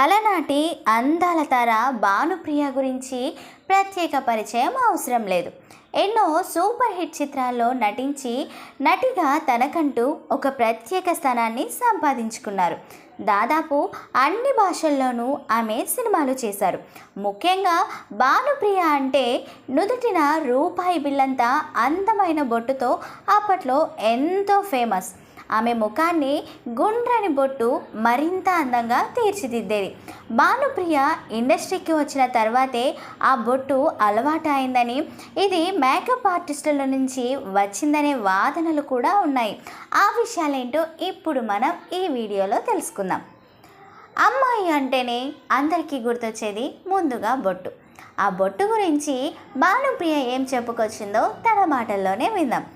అలనాటి అందాల తర భానుప్రియ గురించి ప్రత్యేక పరిచయం అవసరం లేదు. ఎన్నో సూపర్ హిట్ చిత్రాల్లో నటించి నటిగా తనకంటూ ఒక ప్రత్యేక స్థానాన్ని సంపాదించుకున్నారు. దాదాపు అన్ని భాషల్లోనూ ఆమె సినిమాలు చేశారు. ముఖ్యంగా భానుప్రియ అంటే నుదుటిన రూపాయి బిల్లంతా అందమైన బొట్టుతో అప్పట్లో ఎంతో ఫేమస్. ఆమె ముఖాన్ని గుండ్రని బొట్టు మరింత అందంగా తీర్చిదిద్దేది. భానుప్రియ ఇండస్ట్రీకి వచ్చిన తర్వాతే ఆ బొట్టు అలవాటు అయిందని ఇది మేకప్ ఆర్టిస్టుల నుంచి వచ్చిందనే వాదనలు కూడా ఉన్నాయి. ఆ విషయాలేంటో ఇప్పుడు మనం ఈ వీడియోలో తెలుసుకుందాం. అమ్మాయి అంటేనే అందరికీ గుర్తొచ్చేది ముందుగా బొట్టు. ఆ బొట్టు గురించి భానుప్రియ ఏం చెప్పుకొచ్చిందో తన మాటల్లోనే విందాం.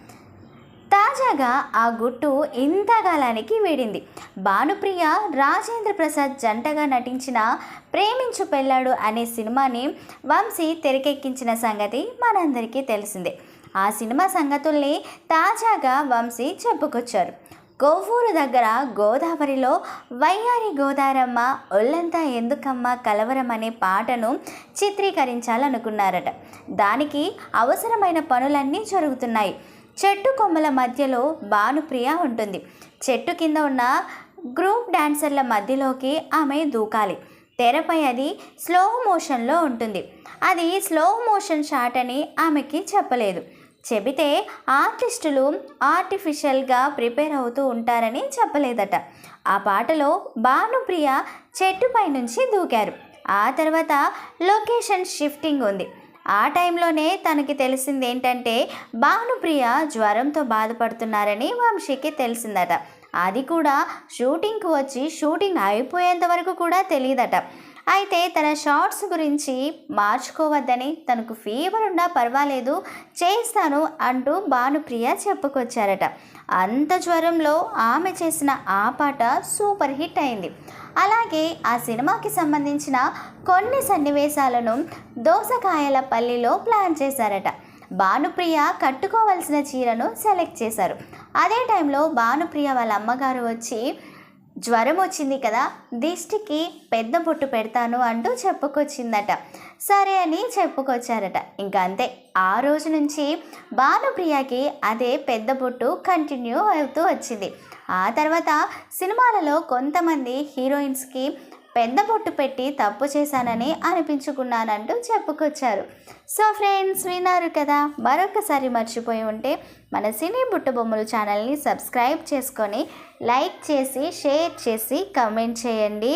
తాజాగా ఆ గుట్టు ఇంతకాలానికి వీడింది. భానుప్రియ రాజేంద్ర ప్రసాద్ జంటగా నటించిన ప్రేమించు పెళ్ళాడు అనే సినిమాని వంశీ తెరకెక్కించిన సంగతి మనందరికీ తెలిసిందే. ఆ సినిమా సంగతుల్ని తాజాగా వంశీ చెప్పుకొచ్చారు. కొవ్వూరు దగ్గర గోదావరిలో వయ్యారి గోదారమ్మ ఒళ్ళంతా ఎందుకమ్మ కలవరం అనే పాటను చిత్రీకరించాలనుకున్నారట. దానికి అవసరమైన పనులన్నీ జరుగుతున్నాయి. చెట్టు కొమ్మల మధ్యలో భానుప్రియ ఉంటుంది. చెట్టు కింద ఉన్న గ్రూప్ డాన్సర్ల మధ్యలోకి ఆమె దూకాలి. తెరపై అది స్లో మోషన్లో ఉంటుంది. అది స్లో మోషన్ షాట్ అని ఆమెకి చెప్పలేదు. చెబితే ఆర్టిస్టులు ఆర్టిఫిషియల్గా ప్రిపేర్ అవుతూ ఉంటారని చెప్పలేదట. ఆ పాటలో భానుప్రియ చెట్టుపై నుంచి దూకారు. ఆ తర్వాత లొకేషన్ షిఫ్టింగ్ ఉంది. ఆ టైంలోనే తనకి తెలిసింది ఏంటంటే భానుప్రియ జ్వరంతో బాధపడుతున్నారని వంశీకి తెలిసిందట. అది కూడా షూటింగ్కి వచ్చి షూటింగ్ అయిపోయేంత వరకు కూడా తెలియదట. అయితే తన షార్ట్స్ గురించి మార్చుకోవద్దని తనకు ఫీవర్ ఉన్నా పర్వాలేదు చేస్తాను అంటూ భానుప్రియ చెప్పుకొచ్చారట. అంత జ్వరంలో ఆమె చేసిన ఆ పాట సూపర్ హిట్ అయింది. అలాగే ఆ సినిమాకి సంబంధించిన కొన్ని సన్నివేశాలను దోసకాయల పల్లిలో ప్లాన్ చేశారట. భానుప్రియ కట్టుకోవలసిన చీరను సెలెక్ట్ చేశారు. అదే టైంలో భానుప్రియ వాళ్ళ అమ్మగారు వచ్చి జ్వరం వచ్చింది కదా దిష్టికి పెద్ద బొట్టు పెడతాను అంటూ చెప్పుకొచ్చిందట. సరే అని చెప్పుకొచ్చారట. ఇంకా అంతే ఆ రోజు నుంచి భానుప్రియకి అదే పెద్ద బొట్టు కంటిన్యూ అవుతూ వచ్చింది. ఆ తర్వాత సినిమాలలో కొంతమంది హీరోయిన్స్కి పెద్ద బొట్టు పెట్టి తప్పు చేశానని అనిపించుకున్నానంటూ చెప్పుకొచ్చారు. సో ఫ్రెండ్స్ విన్నారు కదా? మరొకసారి మర్చిపోయి ఉంటే మన సినీ బుట్ట బొమ్మలు ఛానల్ని సబ్స్క్రైబ్ చేసుకొని లైక్ చేసి షేర్ చేసి కమెంట్ చేయండి.